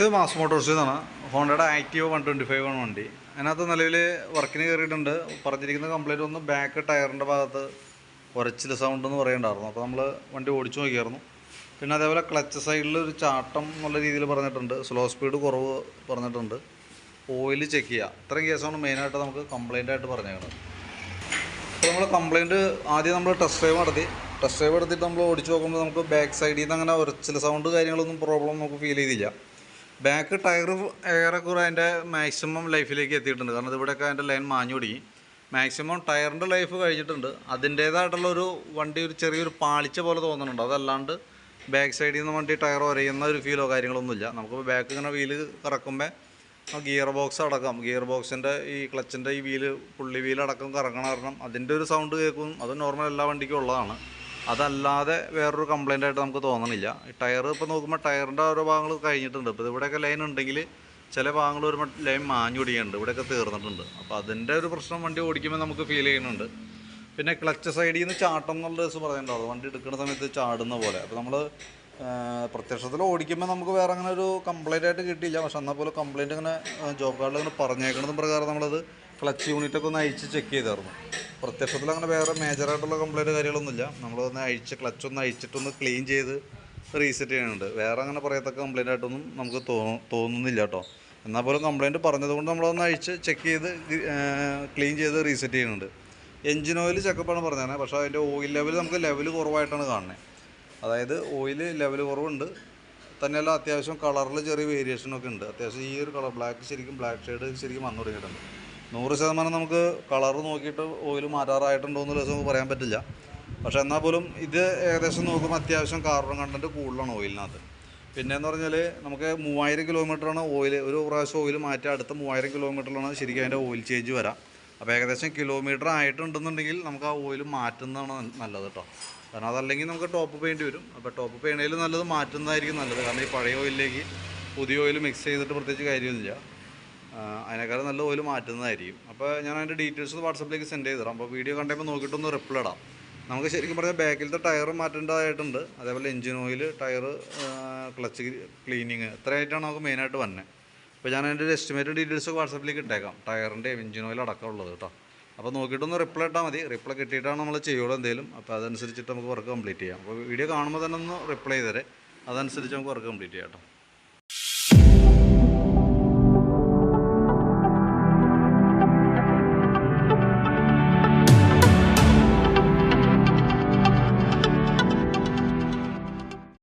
ഇത് mass motors നിന്നാണ് ഹോണ്ടയുടെ ആക്റ്റീവ് വൺ ട്വന്റി ഫൈവ് ആണ് വണ്ടി. അതിനകത്ത് നിലവിൽ വർക്കിന് കയറിയിട്ടുണ്ട് പറഞ്ഞിരിക്കുന്ന കംപ്ലൈന്റ് ഒന്ന് ബാക്ക് ടയറിന്റെ ഭാഗത്ത് ഉരച്ചിൽ സൗണ്ട് എന്ന് പറയുന്നുണ്ടായിരുന്നു അപ്പോൾ നമ്മൾ വണ്ടി ഓടിച്ചു നോക്കിയായിരുന്നു. പിന്നെ അതേപോലെ ക്ലച്ച് സൈഡിൽ ഒരു ചാട്ടം എന്നുള്ള രീതിയിൽ പറഞ്ഞിട്ടുണ്ട്. സ്ലോ സ്പീഡ് കുറവ് പറഞ്ഞിട്ടുണ്ട്. ഓയിൽ ചെക്ക് ചെയ്യുക ഇത്രയും കേസാണ് മെയിനായിട്ട് നമുക്ക് കംപ്ലൈന്റ് ആയിട്ട് പറഞ്ഞേക്കുന്നത് അപ്പോൾ നമ്മൾ കംപ്ലയിന്റ് ആദ്യം നമ്മൾ ടെസ്റ്റ് ഡ്രൈവ് നടത്തി. ടെസ്റ്റ് ഡ്രൈവ് എടുത്തിട്ട് നമ്മൾ ഓടിച്ച് നോക്കുമ്പോൾ നമുക്ക് ബാക്ക് സൈഡിൽ നിന്ന് അങ്ങനെ ഉരച്ചിൽ സൗണ്ട് കാര്യങ്ങളൊന്നും പ്രോബ്ലം നമുക്ക് ഫീൽ ചെയ്തില്ല. ബാക്ക് ടയർ ഏറെക്കുറെ അതിന്റെ മാക്സിമം ലൈഫിലേക്ക് എത്തിയിട്ടുണ്ട്. കാരണം ഇതിവിടെയൊക്കെ അതിന്റെ ലൈൻ മാഞ്ഞു തുടങ്ങി. മാക്സിമം ടയറിന്റെ ലൈഫ് കഴിഞ്ഞിട്ടുണ്ട്. അതിന്റേതായിട്ടുള്ള ഒരു വണ്ടി ഒരു ചെറിയൊരു പാളിച്ച പോലെ തോന്നുന്നുണ്ട്. അതല്ലാണ്ട് ബാക്ക് സൈഡിൽ നിന്ന് വണ്ടി ടയർ ഉരയുന്ന ഒരു ഫീലോ കാര്യങ്ങളൊന്നുമില്ല. നമുക്ക് ബാക്ക് ഇങ്ങനെ വീൽ കറക്കുമ്പോൾ ആ ഗിയർ ബോക്സ് അടക്കം. ഗിയർ ബോക്സിന്റെ ഈ ക്ലച്ചിന്റെ ഈ വീൽ പുള്ളി വീലടക്കം കറങ്ങണ കാരണം അതിന്റെ ഒരു സൗണ്ട് കേൾക്കും. അത് നോർമൽ എല്ലാ വണ്ടിക്കും ഉള്ളതാണ്. അതല്ലാതെ വേറൊരു കംപ്ലൈന്റ് ആയിട്ട് നമുക്ക് തോന്നണില്ല. ടയർ ഇപ്പോൾ നോക്കുമ്പോൾ ടയറിന്റെ ഓരോ ഭാഗങ്ങൾ കഴിഞ്ഞിട്ടുണ്ട്. ഇപ്പോൾ ഇവിടെയൊക്കെ ലൈൻ ഉണ്ടെങ്കിൽ ചില ഭാഗങ്ങൾ ഒരു ലൈൻ മാഞ്ഞു ഇവിടെയൊക്കെ തീർന്നിട്ടുണ്ട്. അപ്പോൾ അതിന്റെ ഒരു പ്രശ്നം വണ്ടി ഓടിക്കുമ്പോൾ നമുക്ക് ഫീൽ ചെയ്യുന്നുണ്ട്. പിന്നെ ക്ലച്ച് സൈഡിൽ നിന്ന് ചാട്ടം എന്നുള്ള ദിവസം പറയുന്നുണ്ടാവും വണ്ടി എടുക്കുന്ന സമയത്ത് ചാടുന്ന പോലെ. അപ്പോൾ നമ്മൾ പ്രത്യക്ഷത്തിൽ ഓടിക്കുമ്പോൾ നമുക്ക് വേറെ അങ്ങനെ ഒരു കംപ്ലൈന്റ് ആയിട്ട് കിട്ടിയില്ല. പക്ഷെ എന്നാൽ പോലും കംപ്ലൈന്റ് ഇങ്ങനെ ജോബ് കാർഡിൽ ഇങ്ങനെ പറഞ്ഞേക്കണത് പ്രകാരം നമ്മളത് ക്ലച്ച് യൂണിറ്റൊക്കെ ഒന്ന് അഴിച്ച് ചെക്ക് ചെയ്തായിരുന്നു. പ്രത്യക്ഷത്തിൽ അങ്ങനെ വേറെ മേജറായിട്ടുള്ള കംപ്ലൈന്റ് കാര്യങ്ങളൊന്നുമില്ല. നമ്മളൊന്ന് അഴിച്ച് ക്ലച്ച് ഒന്ന് അഴിച്ചിട്ടൊന്ന് ക്ലീൻ ചെയ്ത് റീസെറ്റ് ചെയ്യുന്നുണ്ട് വേറെ അങ്ങനെ പറയത്തക്ക കംപ്ലൈന്റ് ആയിട്ടൊന്നും നമുക്ക് തോന്നു തോന്നുന്നില്ല കേട്ടോ. എന്നാൽ പോലും കംപ്ലൈന്റ് പറഞ്ഞതുകൊണ്ട് നമ്മളൊന്ന് അഴിച്ച് ചെക്ക് ചെയ്ത് ക്ലീൻ ചെയ്ത് റീസെറ്റ് ചെയ്യുന്നുണ്ട് എഞ്ചിൻ ഓയിൽ ചെക്കപ്പാണ് പറഞ്ഞത്. പക്ഷേ അതിന്റെ ഓയിൽ ലെവൽ നമുക്ക് ലെവൽ കുറവായിട്ടാണ് കാണുന്നത്. അതായത് ഓയിൽ ലെവൽ കുറവുണ്ട്. തന്നെയല്ല അത്യാവശ്യം കളറിൽ ചെറിയ വേരിയേഷനൊക്കെ ഉണ്ട്. അത്യാവശ്യം ഈ ഒരു കളർ ബ്ലാക്ക് ശരിക്കും ബ്ലാക്ക് ഷെയ്ഡ് ശരിക്കും വന്നു തുടങ്ങിയിട്ടുണ്ട്. നൂറ് ശതമാനം നമുക്ക് കളർ നോക്കിയിട്ട് ഓയിൽ മാറ്റാറായിട്ടുണ്ടോ എന്ന് ദിവസം നമുക്ക് പറയാൻ പറ്റില്ല. പക്ഷേ എന്നാൽ പോലും ഇത് ഏകദേശം നോക്കുമ്പോൾ അത്യാവശ്യം കാർബൺ കണ്ടന്റ് കൂടുതലാണ് ഓയിലിനകത്ത് പിന്നെ എന്ന് പറഞ്ഞാൽ നമുക്ക് മൂവായിരം കിലോമീറ്ററാണ് ഓയിൽ ഒരു പ്രാവശ്യം ഓയിൽ മാറ്റി അടുത്ത മൂവായിരം കിലോമീറ്ററിലാണ് ശരിക്കും അതിന്റെ ഓയിൽ ചേഞ്ച് വരാം. അപ്പോൾ ഏകദേശം കിലോമീറ്റർ ആയിട്ടുണ്ടെന്നുണ്ടെങ്കിൽ നമുക്ക് ആ ഓയിൽ മാറ്റുന്നതാണ് നല്ലത് കേട്ടോ. കാരണം അതല്ലെങ്കിൽ നമുക്ക് ടോപ്പ് പെയിന്റ് വരും. അപ്പോൾ ടോപ്പ് പെയിന്റിൽ നല്ലത് മാറ്റുന്നതായിരിക്കും നല്ലത്. കാരണം ഈ പഴയ ഓയിലിലേക്ക് പുതിയ ഓയിൽ മിക്സ് ചെയ്തിട്ട് പ്രത്യേകിച്ച് കാര്യമൊന്നുമില്ല. അതിനേക്കാളും നല്ല ഓയിൽ മാറ്റുന്നതായിരിക്കും. അപ്പോൾ ഞാൻ അതിന്റെ ഡീറ്റെയിൽസ് വാട്സപ്പിലേക്ക് സെൻഡ് ചെയ്തു തരാം അപ്പോൾ വീഡിയോ കണ്ടപ്പോൾ നോക്കിയിട്ടൊന്ന് റിപ്ലൈ ഇടാം. നമുക്ക് ശരിക്കും പറഞ്ഞാൽ ബാക്കിലത്തെ ടയർ മാറ്റേണ്ടതായിട്ടുണ്ട്. അതേപോലെ engine oil tyre clutch cleaning ഇത്രയായിട്ടാണ് നമുക്ക് മെയിനായിട്ട് വന്നത് അപ്പോൾ ഞാൻ അതിന്റെ ഒരു എസ്റ്റിമേറ്റഡ് ഡീറ്റെയിൽസ് വാട്സപ്പിലേക്ക് ഇട്ടേക്കാം. ടയറിന്റെ എഞ്ചിൻ ഓയിൽ അടക്കമുള്ളത് കേട്ടോ. അപ്പോൾ നോക്കിയിട്ടൊന്ന് റിപ്ലൈ ഇട്ടാൽ മതി. റിപ്ലൈ കിട്ടിയിട്ടാണ് നമ്മൾ ചെയ്യുള്ളൂ എന്തെങ്കിലും അപ്പോൾ അതനുസരിച്ചിട്ട് നമുക്ക് വർക്ക് കംപ്ലീറ്റ് ചെയ്യാം. അപ്പോൾ വീഡിയോ കാണുമ്പോൾ തന്നെ ഒന്ന് റിപ്ലൈ ചെയ്തേരെ. അതനുസരിച്ച് നമുക്ക് വർക്ക് കംപ്ലീറ്റ് ചെയ്യാം കേട്ടോ.